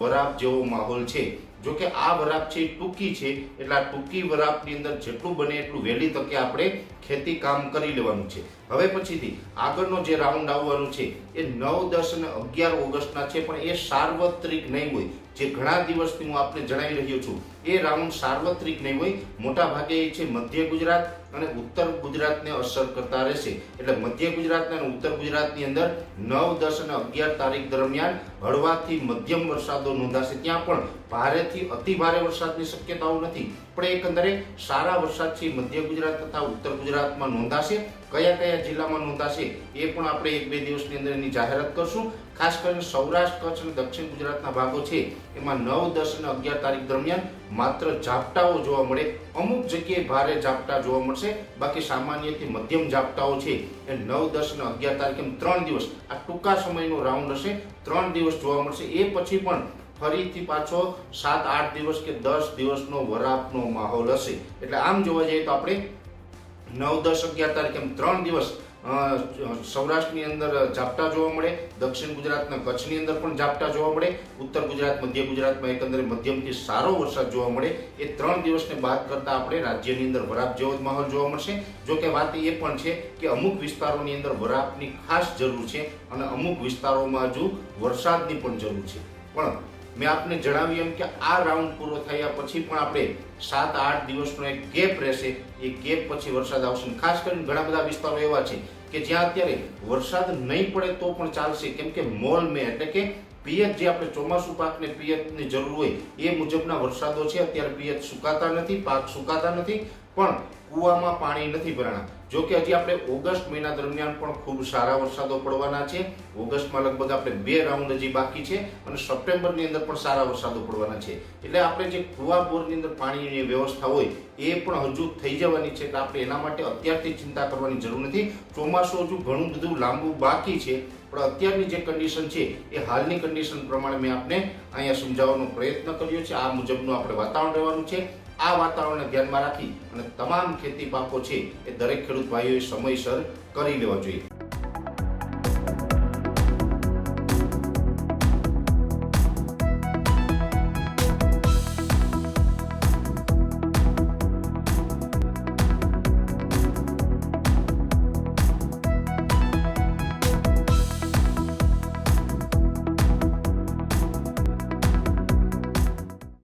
વરાપ જેવો માહોલ છે. જો કે આ વરાપ છે ટૂંકી છે, એટલે આ ટૂંકી વરાપની અંદર જેટલું બને એટલું વહેલી તકે આપણે ખેતી કામ કરી લેવાનું છે. હવે પછીથી, આગળનો જે રાઉન્ડ આવવાનું છે, એ નવ, દસ અને અગિયાર ઓગસ્ટના છે, પણ એ સાર્વત્રિક નહીં હોય. જે ઘણા દિવસથી હું આપને જણાવી રહ્યો છું, એ રાઉન્ડ સાર્વત્રિક નહીં હોય. મોટા ભાગે એ છે મધ્ય ગુજરાત અને ઉત્તર ગુજરાતને અસર કરતા રહેશે. એટલે મધ્ય ગુજરાત અને ઉત્તર ગુજરાતની અંદર નવ, દસ અને અગિયાર તારીખ દરમિયાન હળવાથી મધ્યમ વરસાદો નોંધાશે. ત્યાં પણ ભારેથી અતિ ભારે વરસાદની શક્યતાઓ નથી. પણ એકંદરે સારા વરસાદથી મધ્ય ગુજરાત તથા ઉત્તર ગુજરાતમાં નોંધાશે. કયા કયા જિલ્લામાં નોંધાશે એ પણ આપણે એક બે દિવસની અંદર એની જાહેરાત કરશું. ખાસ કરીને સૌરાષ્ટ્ર, કચ્છ અને દક્ષિણ ગુજરાતના ભાગો છે. એમાં નવ, દસ અને અગિયાર તારીખ દરમિયાન માત્ર ઝાપટાઓ જોવા મળે. અમુક જગ્યાએ ભારે ઝાપટા જોવા મળશે. બાકી સામાન્યથી મધ્યમ ઝાપટાઓ છે. એ નવ, દસ અને અગિયાર તારીખ એમ ત્રણ દિવસ. આ ટૂંકા સમયનો રાઉન્ડ હશે. ત્રણ દિવસ જોવા મળશે. એ પછી પણ ફરીથી પાછો સાત, આઠ દિવસ કે દસ દિવસનો વરાપનો માહોલ હશે. એટલે આમ જોવા જઈએ તો આપણે નવ, દસ, અગિયાર તારીખ એમ ત્રણ દિવસ સૌરાષ્ટ્રની અંદર ઝાપટા જોવા મળે, દક્ષિણ ગુજરાતના કચ્છની અંદર પણ ઝાપટા જોવા મળે, ઉત્તર ગુજરાત, મધ્ય ગુજરાતમાં એકંદરે મધ્યમથી સારો વરસાદ જોવા મળે. એ ત્રણ દિવસને બાદ કરતાં આપણે રાજ્યની અંદર વરાપ જેવો જ માહોલ જોવા મળશે. જો કે વાત એ પણ છે કે અમુક વિસ્તારોની અંદર વરાપની ખાસ જરૂર છે અને અમુક વિસ્તારોમાં હજુ વરસાદની પણ જરૂર છે. પણ મેં આપને જણાવ્યું એમ કે આ રાઉન્ડ પૂરો થયા પછી પણ આપણે સાત, આઠ દિવસનો એક ગેપ રહેશે. એ ગેપ પછી વરસાદ આવશે. ખાસ કરીને ઘણા બધા વિસ્તારો એવા છે કે જ્યાં અત્યારે વરસાદ નહીં પડે તો પણ ચાલશે. કેમ કે મોલ મે, એટલે કે પિયત જે આપણે ચોમાસું પાકને પિયતની જરૂર હોય એ મુજબના વરસાદો છે. અત્યારે પિયત સુકાતા નથી, પાક સુકાતા નથી. પણ કૂવામાં પાણી નથી ભરાણા. જો કે હજી આપણે ઓગસ્ટ મહિના દરમિયાન પણ ખૂબ સારા વરસાદો પડવાના છે. ઓગસ્ટમાં લગભગ આપણે બે રાઉન્ડ હજી બાકી છે અને સપ્ટેમ્બરની અંદર પણ સારા વરસાદો પડવાના છે. એટલે આપણે જે કુવા બોરની અંદર પાણીની વ્યવસ્થા હોય એ પણ હજુ થઈ જવાની છે. એટલે આપણે એના માટે અત્યારથી ચિંતા કરવાની જરૂર નથી. ચોમાસું હજુ ઘણું બધું લાંબુ બાકી છે. પણ અત્યારની જે કન્ડિશન છે એ હાલની કન્ડિશન પ્રમાણે મેં આપને અહીંયા સમજાવવાનો પ્રયત્ન કર્યો છે. આ મુજબનું આપણે વાતાવરણ રહેવાનું છે. આ વાતાવરણને ધ્યાનમાં રાખી અને તમામ ખેતી પાકો છે એ દરેક ખેડૂત ભાઈઓએ સમયસર કરી લેવા જોઈએ.